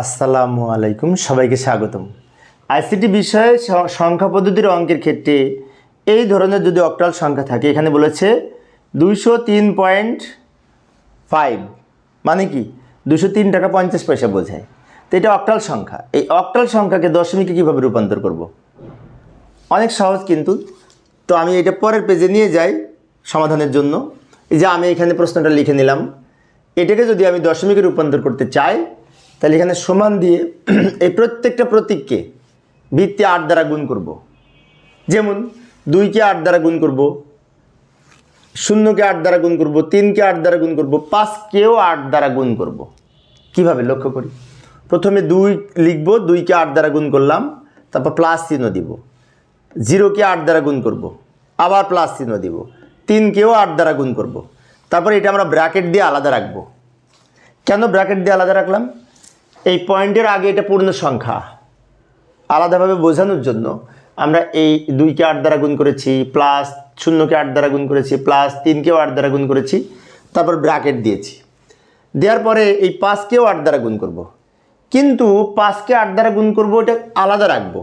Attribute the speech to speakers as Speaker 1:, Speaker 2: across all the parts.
Speaker 1: আসসালামু আলাইকুম, সবাইকে স্বাগতম। আইসিটি বিষয়ে সংখ্যা পদ্ধতির অঙ্কের ক্ষেত্রে এই ধরনের যদি অক্টাল সংখ্যা থাকে, এখানে বলেছে দুইশো তিন পয়েন্ট ফাইভ। মানে কি? দুশো তিন টাকা পঞ্চাশ পয়সা বোঝায়। তো এটা অক্টাল সংখ্যা। এই অক্টাল সংখ্যাকে দশমিকে কীভাবে রূপান্তর করব। অনেক সহজ কিন্তু। তো আমি এটা পরের পেজে নিয়ে যাই সমাধানের জন্য। এই যে আমি এখানে প্রশ্নটা লিখে নিলাম। এটাকে যদি আমি দশমিকে রূপান্তর করতে চাই তাহলে এখানে সমান দিয়ে এই প্রত্যেকটা প্রতীককে ভিত্তি আট দ্বারা গুণ করব। যেমন দুইকে আট দ্বারা গুণ করব, শূন্যকে আট দ্বারা গুণ করব, তিনকে আট দ্বারা গুণ করব, পাঁচকেও আট দ্বারা গুণ করব। কীভাবে? লক্ষ্য করি। প্রথমে দুই লিখব, দুইকে আট দ্বারা গুণ করলাম, তারপর প্লাস চিহ্ন দিব। জিরোকে আট দ্বারা গুণ করব, আবার প্লাস চিহ্ন দিব। তিনকেও আট দ্বারা গুণ করব। তারপর এটা আমরা ব্র্যাকেট দিয়ে আলাদা রাখব। কেন ব্র্যাকেট দিয়ে আলাদা রাখলাম? এই পয়েন্টের আগে এটা পূর্ণ সংখ্যা। আলাদাভাবে বোঝানোর জন্য আমরা এই দুইকে আট দ্বারা গুণ করেছি প্লাস শূন্যকে আট দ্বারা গুণ করেছি প্লাস তিনকেও আট দ্বারা গুণ করেছি, তারপর ব্র্যাকেট দিয়েছি। দেওয়ার পরে এই পাঁচকেও আট দ্বারা গুণ করব। কিন্তু পাঁচকে আট দ্বারা গুণ করব, এটা আলাদা রাখব।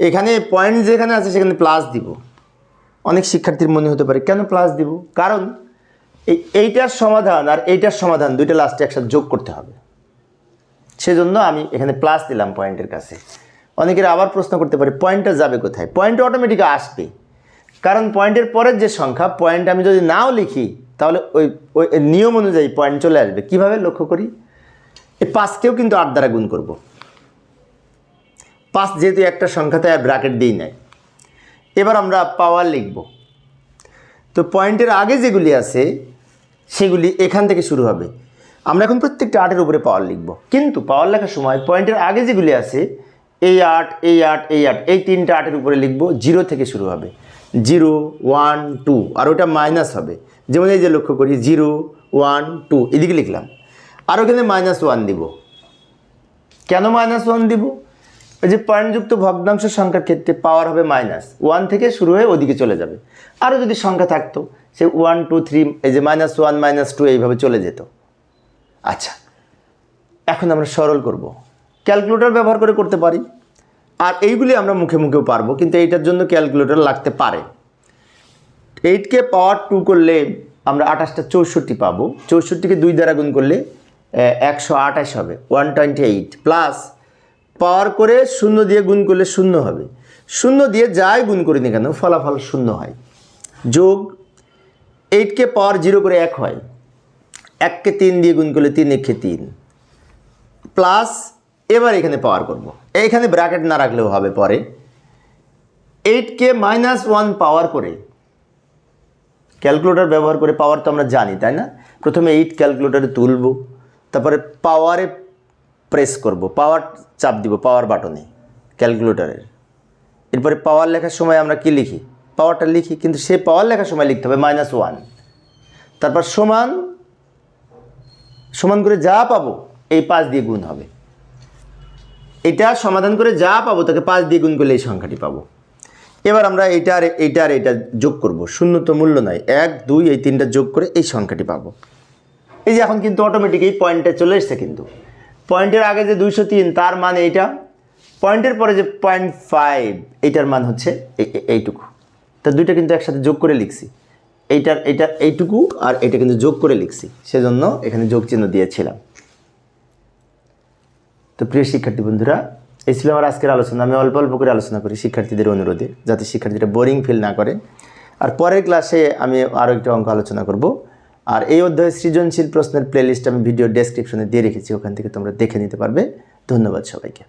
Speaker 1: এখানে পয়েন্ট যেখানে আছে সেখানে প্লাস দিব। অনেক শিক্ষার্থীর মনে হতে পারে, কেন প্লাস দিব? কারণ এই এইটার সমাধান আর এইটার সমাধান দুইটা লাস্টে একসাথে যোগ করতে হবে। সেজন্য আমি এখানে প্লাস দিলাম পয়েন্টের কাছে। অনেকের আবার প্রশ্ন করতে পারে পয়েন্টটা যাবে কোথায়? পয়েন্ট অটোমেটিক আসবে। কারণ পয়েন্টের পরের যে সংখ্যা পয়েন্ট আমি যদি নাও লিখি, তাহলে ওই ওই নিয়ম অনুযায়ী পয়েন্ট চলে আসবে। কীভাবে? লক্ষ্য করি। এই পাঁচকেও কিন্তু আট দ্বারা গুণ করব। পাঁচ যেহেতু একটা সংখ্যাতে আর ব্র্যাকেট দিই নাই। এবার আমরা পাওয়ার লিখব। তো পয়েন্টের আগে যেগুলি আছে, সেগুলি এখান থেকে শুরু হবে। আমরা এখন প্রত্যেকটা আর্টের উপরে পাওয়ার লিখব। কিন্তু পাওয়ার লেখার সময় পয়েন্টের আগে যেগুলি আছে, এই আর্ট এই আর্ট এই আর্ট এই তিনটা আর্টের উপরে লিখব জিরো থেকে শুরু হবে। জিরো ওয়ান টু আর ওটা মাইনাস হবে। যেমন এই যে লক্ষ্য করি জিরো ওয়ান টু এদিকে লিখলাম। আর ওখানে মাইনাস ওয়ান দিব। কেন মাইনাস ওয়ান দিব? এই যে পয়েন্টযুক্ত ভগ্নাংশ সংখ্যার ক্ষেত্রে পাওয়ার হবে মাইনাস ওয়ান থেকে শুরু হয়ে ওদিকে চলে যাবে। আরও যদি সংখ্যা থাকতো সে ওয়ান টু থ্রি এই যে মাইনাস ওয়ান মাইনাস টু এইভাবে চলে যেত। আচ্ছা এখন আমরা সরল করব। ক্যালকুলেটর ব্যবহার করে করতে পারি। আর এইগুলি আমরা মুখে মুখেও পারব, কিন্তু এইটার জন্য ক্যালকুলেটর লাগতে পারে। এইটকে পাওয়ার টু করলে আমরা আঠাশটা চৌষট্টি পাবো। চৌষট্টিকে দুই দ্বারা গুণ করলে একশো আঠাশ হবে, one twenty eight plus power করে শূন্য দিয়ে গুণ করলে শূন্য হবে। শূন্য দিয়ে যাই গুণ করি না কেন, ফলাফল শূন্য হয়। যোগ, এইটকে পাওয়ার জিরো করে এক হয়। এককে তিন দিয়ে গুণ করলে তিন একে তিন। প্লাস এবার এখানে পাওয়ার করব। এইখানে ব্র্যাকেট না রাখলেও হবে পরে। এইটকে মাইনাস ওয়ান পাওয়ার করে। ক্যালকুলেটর ব্যবহার করে পাওয়ার তো আমরা জানি, তাই না? প্রথমে এইট ক্যালকুলেটরে তুলব, তারপরে পাওয়ারে প্রেস করব পাওয়ার চাপ দিব পাওয়ার বাটনে ক্যালকুলেটরের এরপরে পাওয়ার লেখার সময় আমরা কি লিখি? পাওয়ারটা লিখি, কিন্তু সে পাওয়ার লেখার সময় লিখতে হবে মাইনাস ওয়ান তারপর সমান সমান করে যা পাবো, এই পাঁচ দিয়ে গুণ হবে। এটা সমাধান করে যা পাবো, তাকে পাঁচ দিয়ে গুণ করলে এই সংখ্যাটি পাবো। এবার আমরা এইটা আর এইটা আর এইটা যোগ করব। শূন্য তো মূল্য নয় এক, দুই, এই তিনটা যোগ করে এই সংখ্যাটি পাবো। এই যে এখন কিন্তু অটোমেটিক এই পয়েন্টে চলে এসছে কিন্তু। পয়েন্টের আগে যে দুইশো তিন, তার মান এইটা পয়েন্টের পরে যে পয়েন্ট ফাইভ এইটার মান হচ্ছে এই- এই- এইটুকু তা দুইটা কিন্তু একসাথে যোগ করে লিখছি। এইটার, এইটা এইটুকু আর এটা কিন্তু যোগ করে লিখছি। সেজন্য এখানে যোগ চিহ্ন দিয়েছিলাম। তো প্রিয় শিক্ষার্থী বন্ধুরা, এই ছিল আমার আজকের আলোচনা। আমি অল্প অল্প করে আলোচনা করি শিক্ষার্থীদের অনুরোধে, যাতে শিক্ষার্থীরা বোরিং ফিল না করে। আর পরের ক্লাসে আমি আরও একটা অঙ্ক আলোচনা করব। আর এই অধ্যায়ে সৃজনশীল প্রশ্নের প্লেলিস্ট আমি ভিডিও ডেসক্রিপশনে দিয়ে রেখেছি। ওখান থেকে তোমরা দেখে নিতে পারবে। ধন্যবাদ সবাইকে।